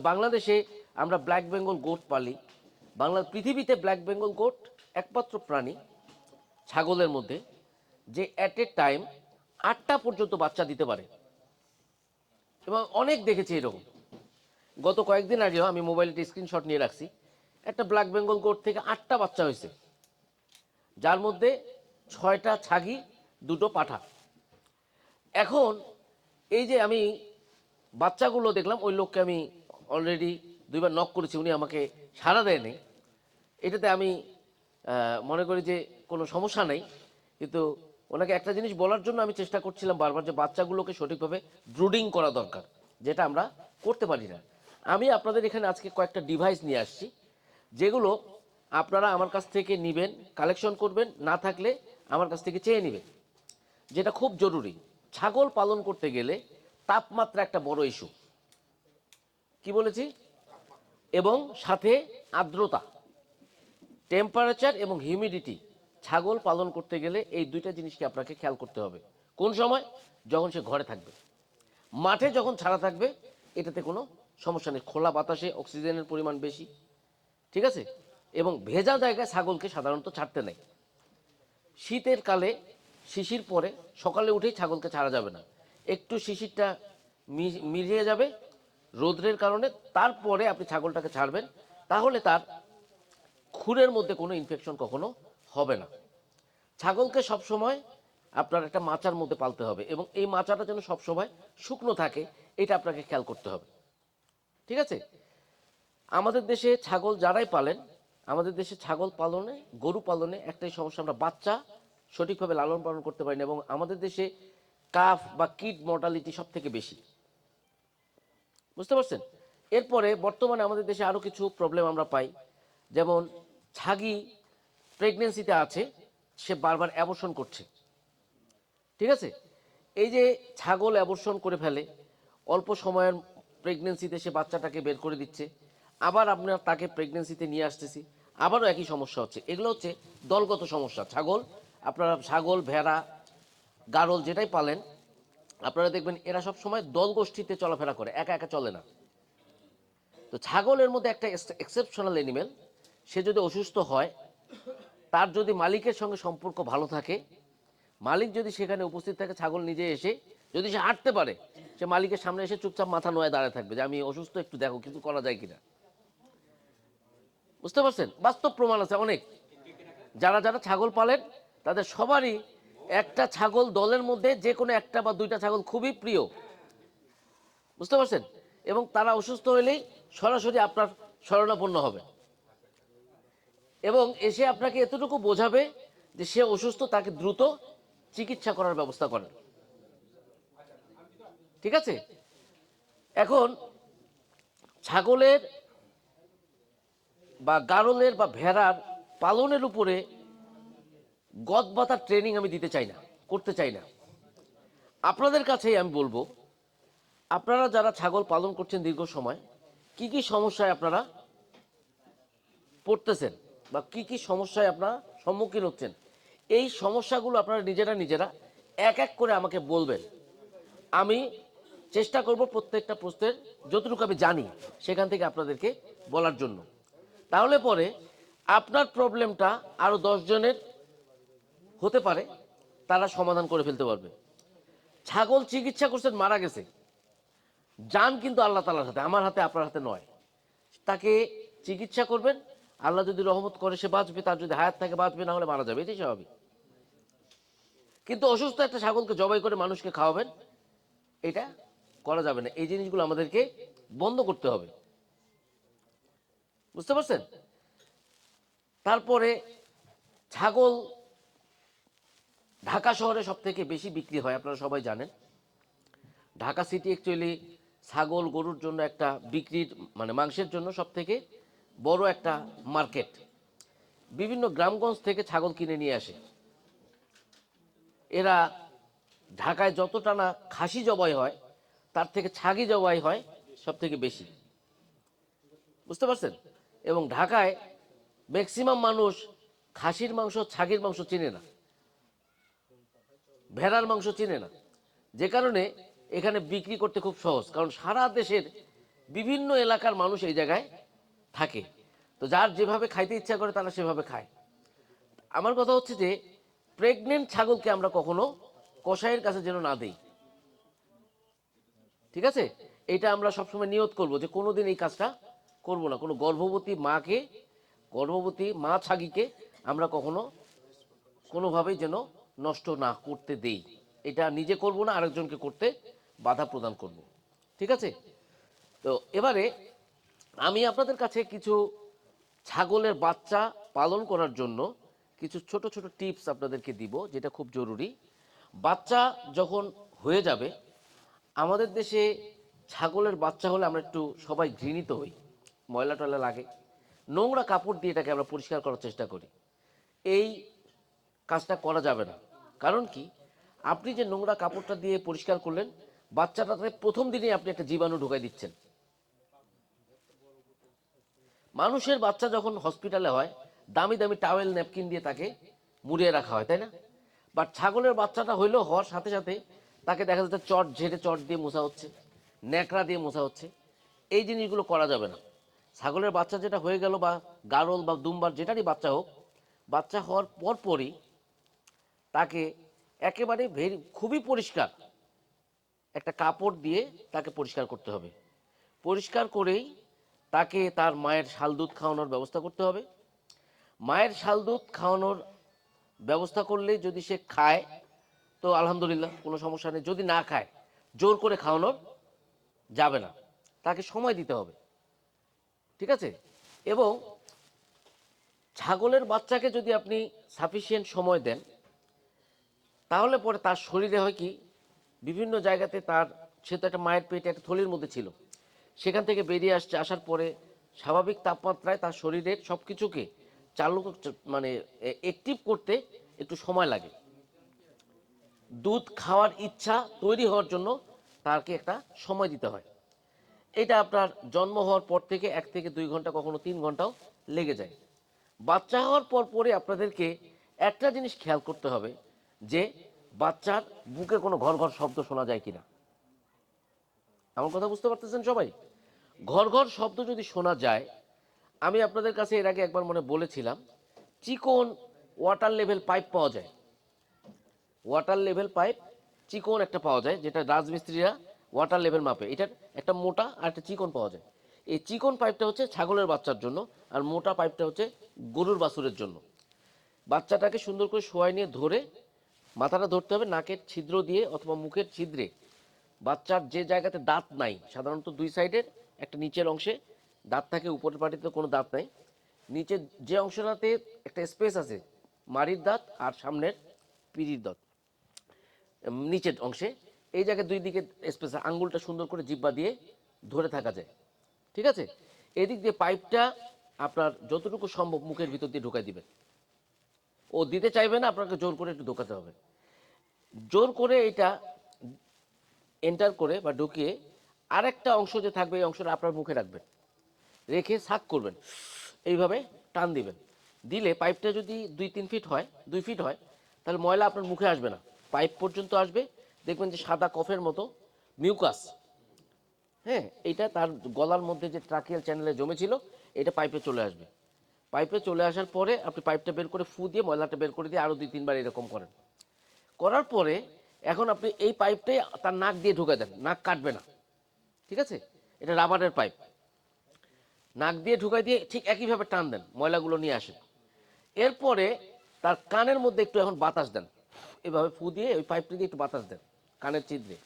বাংলাদেশে আমরা black Bengal goat পালি। বাংলা পৃথিবীতে ব্ল্যাক বেঙ্গল গোট একমাত্র প্রাণী ছাগলের মধ্যে, যে অ্যাট এ টাইম আটটা পর্যন্ত বাচ্চা দিতে পারে। এবং অনেক দেখেছি এরকম। গত কয়েকদিন আগেও আমি মোবাইলটি স্ক্রিনশট নিয়ে রাখছি। একটা ব্ল্যাক বেঙ্গল গোট থেকে আটটা বাচ্চা হয়েছে। যার মধ্যে ছয়টা ছাগি, দুটো পাঠা। এখন এই যে আমি বাচ্চাগুলো দেখলাম, ওই লোককে আমি অলরেডি দুইবার নক করেছি, উনি আমাকে সাড়া দেয়নি। এটাতে আমি মনে করি যে কোনো সমস্যা নেই, কিন্তু ওনাকে একটা জিনিস বলার জন্য আমি চেষ্টা করছিলাম বারবার যে বাচ্চাগুলোকে সঠিকভাবে ব্রুডিং করা দরকার, যেটা আমরা করতে পারি না। আমি আপনাদের এখানে আজকে কয়েকটা ডিভাইস নিয়ে আসছি, যেগুলো আপনারা আমার কাছ থেকে নেবেন কালেকশন করবেন, না থাকলে আমার কাছ থেকে চেয়ে নেবেন। যেটা খুব জরুরি, ছাগল পালন করতে গেলে তাপমাত্রা একটা বড় ইস্যু কি বলেছি? এবং সাথে আর্দ্রতা টেম্পারেচার এবং হিউমিডিটি ছাগল পালন করতে গেলে এই দুইটা জিনিসকে আপনাকে খেয়াল করতে হবে। কোন সময়? যখন সে ঘরে থাকবে। মাঠে যখন ছাড়া থাকবে, এটাতে কোনো সমস্যা নেই। খোলা বাতাসে অক্সিজেনের পরিমাণ বেশি, ঠিক আছে? এবং ভেজা জায়গায় ছাগলকে সাধারণত ছাড়তে নেই। শীতের কালে শিশির পরে সকালে উঠেই ছাগলকে ছাড়া যাবে না। একটু শিশিরটা মিলিয়ে যাবে রোদ্রের কারণে তারপরে আপনি ছাগলটাকে ছাড়বেন, তাহলে তার খুরের মধ্যে কোনো ইনফেকশন কখনো হবে না। ছাগলকে সবসময় আপনার একটা মাচার মধ্যে পালতে হবে এবং এই মাচাটা যেন সবসময় শুকনো থাকে, এটা আপনাকে খেয়াল করতে হবে। ঠিক আছে? আমাদের দেশে ছাগল যারাই পালেন, আমাদের দেশে ছাগল পালনে, গরু পালনে একটাই সমস্যা, আমরা বাচ্চা সঠিকভাবে লালন পালন করতে পারি না এবং আমাদের দেশে কাফ বা কিড মর্টালিটি সব থেকে বেশি। বুঝতে পারছেন? এরপরে বর্তমানে আমাদের দেশে আরও কিছু প্রবলেম আমরা পাই। যেমন ছাগি প্রেগনেন্সিতে আছে, সে বারবার অ্যাবর্শন করছে। ঠিক আছে? এই যে ছাগল অ্যাবর্শন করে ফেলে, অল্প সময়ের প্রেগনেন্সিতে সে বাচ্চাটাকে বের করে দিচ্ছে, আবার আপনার তাকে প্রেগনেন্সিতে নিয়ে আসতেছি, আবারও একই সমস্যা হচ্ছে। এগুলো হচ্ছে দলগত সমস্যা। ছাগল, আপনারা ছাগল, ভেড়া, গারল যেটাই পালেন আপনারা দেখবেন এরা সব সময় দল গোষ্ঠীতে চলাফেরা করে, একা একা চলে না। তো ছাগলের মধ্যে একটা এক্সেপশনাল এনিমেল সে যদি অসুস্থ হয়, তার যদি মালিকের সঙ্গে সম্পর্ক ভালো থাকে, মালিক যদি সেখানে উপস্থিত থাকে, ছাগল নিজে এসে যদি সে হাঁটতে পারে, সে মালিকের সামনে এসে চুপচাপ মাথা নোয়ে দাঁড়ায় থাকবে যে, আমি অসুস্থ, একটু দেখো, কিছু করা যায় কিনা? বুঝতে পারছেন? বাস্তব প্রমাণ আছে অনেক। যারা যারা ছাগল পালেন, তাদের সবারই একটা ছাগল দলের মধ্যে যে কোনো একটা বা দুইটা ছাগল খুবই প্রিয়। বুঝতে পারছেন? এবং তারা অসুস্থ হলেই সরাসরি আপনার শরণাপন্ন হবে। এবং এসে আপনাকে এতটুকু বোঝাবে যে সে অসুস্থ, তাকে দ্রুত চিকিৎসা করার ব্যবস্থা করেন। ঠিক আছে? এখন ছাগলের বা গারলের বা ভেড়ার পালনের উপরে গদবাতার ট্রেনিং আমি দিতে চাই না, করতে চাই না। আপনাদের কাছেই আমি বলব, আপনারা যারা ছাগল পালন করছেন দীর্ঘ সময়, কি কি সমস্যায় আপনারা পড়তেছেন বা কি কি সমস্যায় আপনারা সম্মুখীন হচ্ছেন, এই সমস্যাগুলো আপনারা নিজেরা নিজেরা এক এক করে আমাকে বলবেন। আমি চেষ্টা করব প্রত্যেকটা প্রশ্নের, যতটুকু আমি জানি সেখান থেকে আপনাদেরকে বলার জন্য। তাহলে পরে আপনার প্রবলেমটা আরও জনের হতে পারে, তারা সমাধান করে ফেলতে পারবে। ছাগল চিকিৎসা করছেন মারা গেছে। যান কিন্তু আল্লাহ তালার হাতে, আমার হাতে, আপনার হাতে নয়। তাকে চিকিৎসা করবেন, আল্লাহ যদি রহমত করে, সে বাঁচবে, তার যদি হায়াত থাকে, বাঁচবে, না হলে মারা যাবে, এটাই স্বাভাবিক। কিন্তু অসুস্থ একটা ছাগলকে জবাই করে মানুষকে খাওয়াবেন, এটা করা যাবে না। এই জিনিসগুলো আমাদেরকে বন্ধ করতে হবে। বুঝতে পারছেন? তারপরে ছাগল ঢাকা শহরে সব থেকে বেশি বিক্রি হয়, আপনারা সবাই জানেন। ঢাকা সিটি অ্যাকচুয়ালি ছাগল, গরুর জন্য একটা বিক্রির মানে মাংসের জন্য সব থেকে বড় একটা মার্কেট। বিভিন্ন গ্রামগঞ্জ থেকে ছাগল কিনে নিয়ে আসে। এরা ঢাকায় যতটা না খাসি জবাই হয়, তার থেকে ছাগি জবাই হয় সব থেকে বেশি। বুঝতে পারছেন? এবং ঢাকায় ম্যাক্সিমাম মানুষ খাসির মাংস, ছাগির মাংস চিনে না। ভেড়ার মাংস চিনে না। যে কারণে এখানে বিক্রি করতে খুব সহজ, কারণ সারা দেশের বিভিন্ন এলাকার মানুষ এই জায়গায় থাকে। তো যার যেভাবে খাইতে ইচ্ছা করে তারা সেভাবে খায়। আমার কথা হচ্ছে যে প্রেগনেন্ট ছাগলকে আমরা কখনো কসাইয়ের কাছে যেন না দেই। ঠিক আছে? এটা আমরা সবসময় নিয়ত করব যে, কোনোদিন এই কাজটা করব না। কোনো গর্ভবতী মাকে, গর্ভবতী মা ছাগিকে আমরা কখনো কোনোভাবেই যেন নষ্ট না করতে দেই। এটা নিজে করব না, আরেকজনকে করতে বাধা প্রদান করব। ঠিক আছে? তো এবারে আমি আপনাদের কাছে কিছু ছাগলের বাচ্চা পালন করার জন্য কিছু ছোট ছোট টিপস আপনাদেরকে দিব, যেটা খুব জরুরি। বাচ্চা যখন হয়ে যাবে, আমাদের দেশে ছাগলের বাচ্চা হলে আমরা একটু সবাই ঘৃণিত হই। ময়লা টয়লা লাগে। নোংরা কাপড় দিয়ে এটাকে আমরা পরিষ্কার করার চেষ্টা করি। এই কাজটা করা যাবে না। কারণ কি? আপনি যে নোংরা কাপড়টা দিয়ে পরিষ্কার করলেন বাচ্চাটাতে প্রথম দিনেই আপনি একটা জীবাণু ঢোকাই দিচ্ছেন। মানুষের বাচ্চা যখন হসপিটালে হয়, দামি দামি টাওয়েল ন্যাপকিন দিয়ে তাকে মুড়িয়ে রাখা হয়, তাই না? বাট ছাগলের বাচ্চাটা হইলেও হওয়ার সাথে সাথে তাকে দেখা যাচ্ছে চট ঝেড়ে চট দিয়ে মোছা হচ্ছে, ন্যাকড়া দিয়ে মোছা হচ্ছে। এই জিনিসগুলো করা যাবে না। ছাগলের বাচ্চা যেটা হয়ে গেল বা গারল বা দুম্বার যেটারই বাচ্চা হোক, বাচ্চা হওয়ার পরপরই তাকে একেবারে ভেরি, খুবই পরিষ্কার একটা কাপড় দিয়ে তাকে পরিষ্কার করতে হবে। পরিষ্কার করেই তাকে তার মায়ের শাল দুধ খাওয়ানোর ব্যবস্থা করতে হবে। মায়ের শাল দুধ খাওয়ানোর ব্যবস্থা করলে যদি সে খায়, তো আলহামদুলিল্লাহ কোনো সমস্যা নেই। যদি না খায়, জোর করে খাওয়ানোর যাবে না। তাকে সময় দিতে হবে। ঠিক আছে? এবং ছাগলের বাচ্চাকে যদি আপনি সাফিসিয়েন্ট সময় দেন তাহলে পরে তার শরীরে হয় কি? বিভিন্ন জায়গাতে তার, সে তো একটা মায়ের পেটে একটা থলির মধ্যে ছিল। সেখান থেকে বেরিয়ে আসছে, আসার পরে স্বাভাবিক তাপমাত্রায় তার শরীরের সব কিছুকে চালু মানে অ্যাক্টিভ করতে একটু সময় লাগে। দুধ খাওয়ার ইচ্ছা তৈরি হওয়ার জন্য তাকে একটা সময় দিতে হয়। এটা আপনার জন্ম হওয়ার পর থেকে এক থেকে দুই ঘণ্টা, কখনো তিন ঘন্টাও লেগে যায়। বাচ্চা হওয়ার পর পরে আপনাদেরকে একটা জিনিস খেয়াল করতে হবে যে বাচ্চার বুকে কোনো ঘর ঘর শব্দ শোনা যায় কিনা? আমার কথা বুঝতে পারতেছেন সবাই? ঘর ঘর শব্দ যদি শোনা যায়, আমি আপনাদের কাছে এর আগে একবার মনে বলেছিলাম, চিকন ওয়াটার লেভেল পাইপ পাওয়া যায়। ওয়াটার লেভেল পাইপ চিকন একটা পাওয়া যায়, যেটা রাজমিস্ত্রিরা ওয়াটার লেভেল মাপে। এটার একটা মোটা আর একটা চিকন পাওয়া যায়। এই চিকন পাইপটা হচ্ছে ছাগলের বাচ্চার জন্য, আর মোটা পাইপটা হচ্ছে গরুর বাছুরের জন্য। বাচ্চাটাকে সুন্দর করে শোয়াই নিয়ে ধরে মাথাটা ধরতে হবে, নাকের ছিদ্র দিয়ে অথবা মুখের ছিদ্রে। বাচ্চার যে জায়গাতে দাঁত নাই, সাধারণত দুই সাইডের একটা নিচের অংশে দাঁত থাকে, উপরের পাটিতে কোনো দাঁত নাই। নিচের যে অংশটাতে একটা স্পেস আছে, মাড়ির দাঁত আর সামনের পিড়ির দাঁত নিচের অংশে। এই জায়গায় দুই দিকে স্পেস আঙ্গুলটা সুন্দর করে জিব্বা দিয়ে ধরে থাকা যায়। ঠিক আছে? এদিক দিয়ে পাইপটা আপনার যতটুকু সম্ভব মুখের ভিতর দিয়ে ঢুকাই দিবেন। ও দিতে চাইবে না, আপনাকে জোর করে একটু ঢোকাতে হবে। জোর করে এটা এন্টার করে বা ঢুকিয়ে আরেকটা অংশ যে থাকবে, এই অংশটা আপনার মুখে রাখবেন। রেখে শাক করবেন। এইভাবে টান দিবেন। দিলে পাইপটা যদি দুই তিন ফিট হয়, দুই ফিট হয়, তাহলে ময়লা আপনার মুখে আসবে না। পাইপ পর্যন্ত আসবে। দেখবেন যে সাদা কফের মতো মিউকাস। হ্যাঁ এটা তার গলার মধ্যে যে ট্রাকিয়াল চ্যানেলে জমেছিল, এটা পাইপে চলে আসবে। পাইপে চলে আসার পরে আপনি পাইপটা বের করে ফু দিয়ে ময়লাটা বের করে দিয়ে আরও দুই, তিনবার এরকম করেন। করার পরে এখন আপনি এই পাইপটাই তার নাক দিয়ে ঢুকে দেন, নাক কাটবে না। ঠিক আছে? এটা রাবারের পাইপ। নাক দিয়ে ঢুকাই দিয়ে ঠিক একইভাবে টান দেন, ময়লাগুলো নিয়ে আসেন। এরপরে তার কানের মধ্যে একটু এখন বাতাস দেন। এভাবে ফু দিয়ে ওই পাইপটা দিয়ে একটু বাতাস দেন, কানের চিদ্রে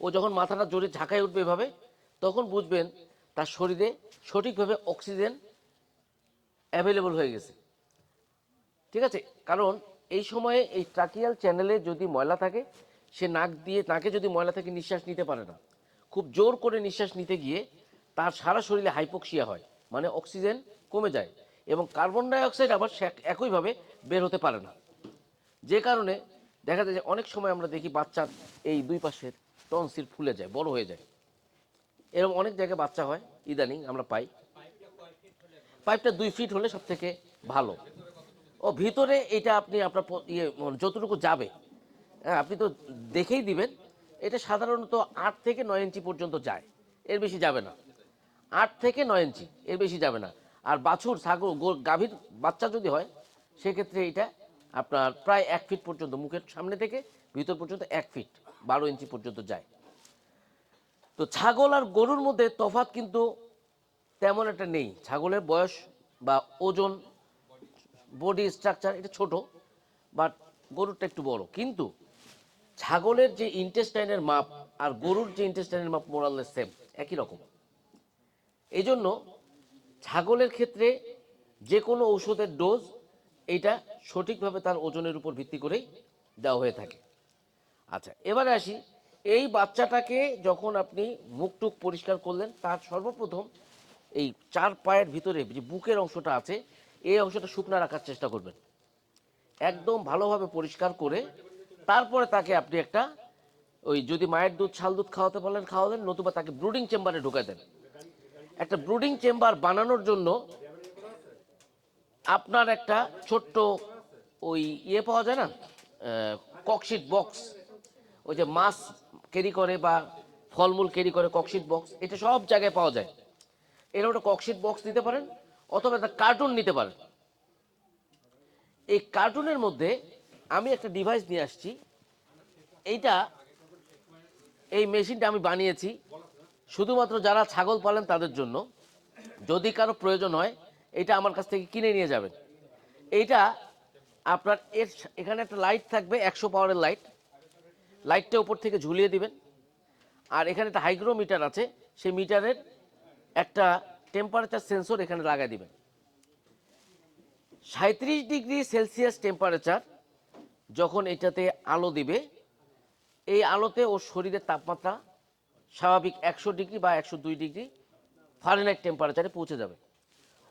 ও যখন মাথাটা জোরে ঝাঁকায় উঠবে এভাবে, তখন বুঝবেন তার শরীরে সঠিকভাবে অক্সিজেন অ্যাভেলেবল হয়ে গেছে। ঠিক আছে? কারণ এই সময়ে এই ট্রাকিয়াল চ্যানেলে যদি ময়লা থাকে, সে নাক দিয়ে, নাকে যদি ময়লা থাকে, নিঃশ্বাস নিতে পারে না। খুব জোর করে নিঃশ্বাস নিতে গিয়ে তার সারা শরীরে হাইপোক্সিয়া হয় মানে অক্সিজেন কমে যায় এবং কার্বন ডাই অক্সাইড আবার একইভাবে বের হতে পারে না। যে কারণে দেখা যায় যে অনেক সময় আমরা দেখি বাচ্চার এই দুই পাশের টনসিল ফুলে যায়, বড় হয়ে যায়। এরকম অনেক জায়গায় বাচ্চা হয়, ইদানিং আমরা পাই। পাইপটা দুই ফিট হলে সব থেকে ভালো। ও, ভিতরে এটা আপনি আপনার ইয়ে যতটুকু যাবে হ্যাঁ আপনি তো দেখেই দিবেন, এটা সাধারণত আট থেকে নয় ইঞ্চি পর্যন্ত যায়, এর বেশি যাবে না। আট থেকে নয় ইঞ্চি, এর বেশি যাবে না। আর বাছুর, ছাগল গাভীর বাচ্চা যদি হয়, সেক্ষেত্রে এটা আপনার প্রায় এক ফিট পর্যন্ত মুখের সামনে থেকে, ভিতর পর্যন্ত এক ফিট বারো ইঞ্চি পর্যন্ত যায়। তো ছাগল আর গরুর মধ্যে তফাত কিন্তু তেমন একটা নেই। ছাগলের বয়স বা ওজন বডি স্ট্রাকচার এটা ছোট বাট গরুরটা একটু বড়। কিন্তু ছাগলের যে ইন্টেস্টাইনের মাপ আর গরুর যে ইন্টেস্টাইনের মাপ মোরালের সেম একই রকম। এই জন্য ছাগলের ক্ষেত্রে যে কোনো ঔষধের ডোজ এইটা সঠিকভাবে তার ওজনের উপর ভিত্তি করেই দেওয়া হয়ে থাকে। আচ্ছা এবারে আসি। এই বাচ্চাটাকে যখন আপনি মুখটুক পরিষ্কার করলেন, তার সর্বপ্রথম এই চার পায়ের ভিতরে যে বুকের অংশটা আছে, এই অংশটা শুকনা রাখার চেষ্টা করবেন। একদম ভালোভাবে পরিষ্কার করে তারপরে তাকে আপনি একটা ওই যদি মায়ের দুধ, ছাল দুধ খাওয়াতে পারলেন, খাওয়ালেন, নতুবা তাকে ব্রুডিং চেম্বারে ঢুকাই দেন। একটা ব্রুডিং চেম্বার বানানোর জন্য আপনার একটা ছোট্ট ওই ইয়ে পাওয়া যায় না ককশিট বক্স ওই যে মাছ ক্যারি করে বা ফলমূল ক্যারি করে ককশিট বক্স এটা সব জায়গায় পাওয়া যায়। এরকম একটা ককশিট বক্স নিতে পারেন, অথবা একটা কার্টুন নিতে পারেন। এই কার্টুনের মধ্যে আমি একটা ডিভাইস নিয়ে আসছি। এইটা, এই মেশিনটা আমি বানিয়েছি। শুধুমাত্র যারা ছাগল পালেন তাদের জন্য। যদি কারও প্রয়োজন হয়, এটা আমার কাছ থেকে কিনে নিয়ে যাবেন। এইটা আপনার এর এখানে একটা লাইট থাকবে, একশো পাওয়ারের লাইট লাইটটা উপর থেকে ঝুলিয়ে দিবেন। আর এখানে একটা হাইগ্রোমিটার আছে। সেই মিটারের একটা টেম্পারেচার সেন্সর এখানে লাগাই দিবেন। সাঁত্রিশ ডিগ্রি সেলসিয়াস টেম্পারেচার যখন এটাতে আলো দিবে, এই আলোতে ওর শরীরের তাপমাত্রা স্বাভাবিক একশো ডিগ্রি বা একশো দুই ডিগ্রি ফারেনহাইট টেম্পারেচারে পৌঁছে যাবে।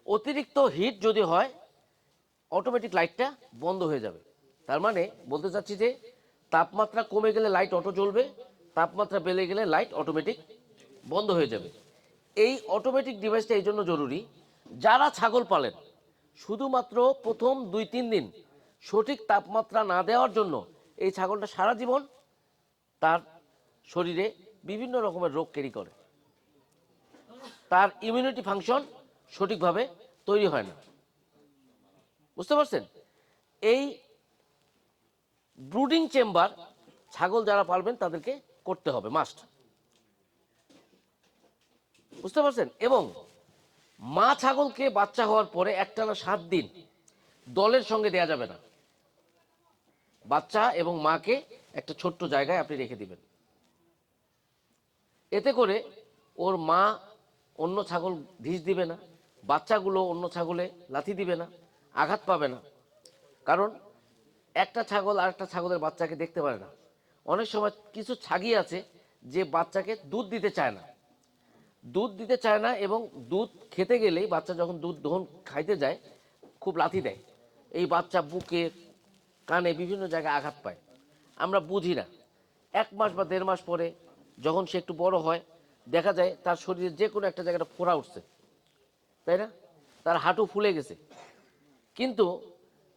অতিরিক্ত হিট যদি হয় অটোমেটিক লাইটটা বন্ধ হয়ে যাবে। তার মানে বলতে চাচ্ছি যে তাপমাত্রা কমে গেলে লাইট অটো জ্বলবে, তাপমাত্রা বেড়ে গেলে লাইট অটোমেটিক বন্ধ হয়ে যাবে। এই অটোমেটিক ডিভাইসটা এই জন্য জরুরি। যারা ছাগল পালেন, শুধুমাত্র প্রথম দুই তিন দিন সঠিক তাপমাত্রা না দেওয়ার জন্য এই ছাগলটা সারা জীবন তার শরীরে বিভিন্ন রকমের রোগ ক্যারি করে। তার ইমিউনিটি ফাংশন সঠিকভাবে তৈরি হয় না। বুঝতে পারছেন? এই ব্রুডিং চেম্বার ছাগল যারা পালবেন, তাদেরকে করতে হবে মাস্ট বুঝতে পারছেন? এবং মা ছাগলকে বাচ্চা হওয়ার পরে একটানা সাত দিন দলের সঙ্গে দেয়া যাবে না। বাচ্চা এবং মাকে একটা ছোট্ট জায়গায় আপনি রেখে দিবেন। এতে করে ওর মা অন্য ছাগল ঢিস দিবে না, বাচ্চাগুলো অন্য ছাগলে লাথি দিবে না, আঘাত পাবে না। কারণ একটা ছাগল আর একটা ছাগলের বাচ্চাকে দেখতে পারে না। অনেক সময় কিছু ছাগি আছে যে বাচ্চাকে দুধ দিতে চায় না। দুধ দিতে চায় না এবং দুধ খেতে গেলেই বাচ্চা যখন দুধ দহন খাইতে যায়, খুব লাথি দেয়। এই বাচ্চা বুকে, কানে বিভিন্ন জায়গায় আঘাত পায়। আমরা বুঝি না। এক মাস বা দেড় মাস পরে যখন সে একটু বড় হয়, দেখা যায় তার শরীরে যে কোনো একটা জায়গাটা ফোড়া উঠছে। তাই না? তার হাঁটু ফুলে গেছে। কিন্তু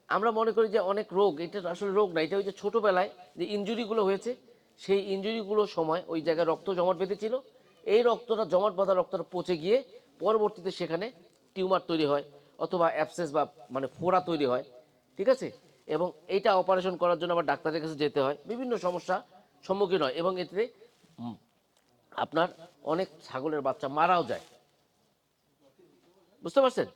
আমরা মনে করি যে অনেক রোগ, এটা আসলে রোগ না, এটা ওই যে ছোটোবেলায় যে ইঞ্জুরিগুলো হয়েছে, সেই ইঞ্জুরিগুলোর সময় ওই জায়গায় রক্ত জমাট বেঁধেছিল এই রক্তটা, জমাট বাঁধা রক্তটা পচে গিয়ে পরবর্তীতে সেখানে টিউমার তৈরি হয় অথবা অ্যাবসেস বা মানে ফোড়া তৈরি হয়, ঠিক আছে? এবং এইটা অপারেশন করার জন্য আবার ডাক্তারের কাছে যেতে হয়। বিভিন্ন সমস্যা সম্মুখীন হয় এবং এতে আপনার অনেক ছাগলের বাচ্চা মারাও যায়। বুঝতে পারছেন?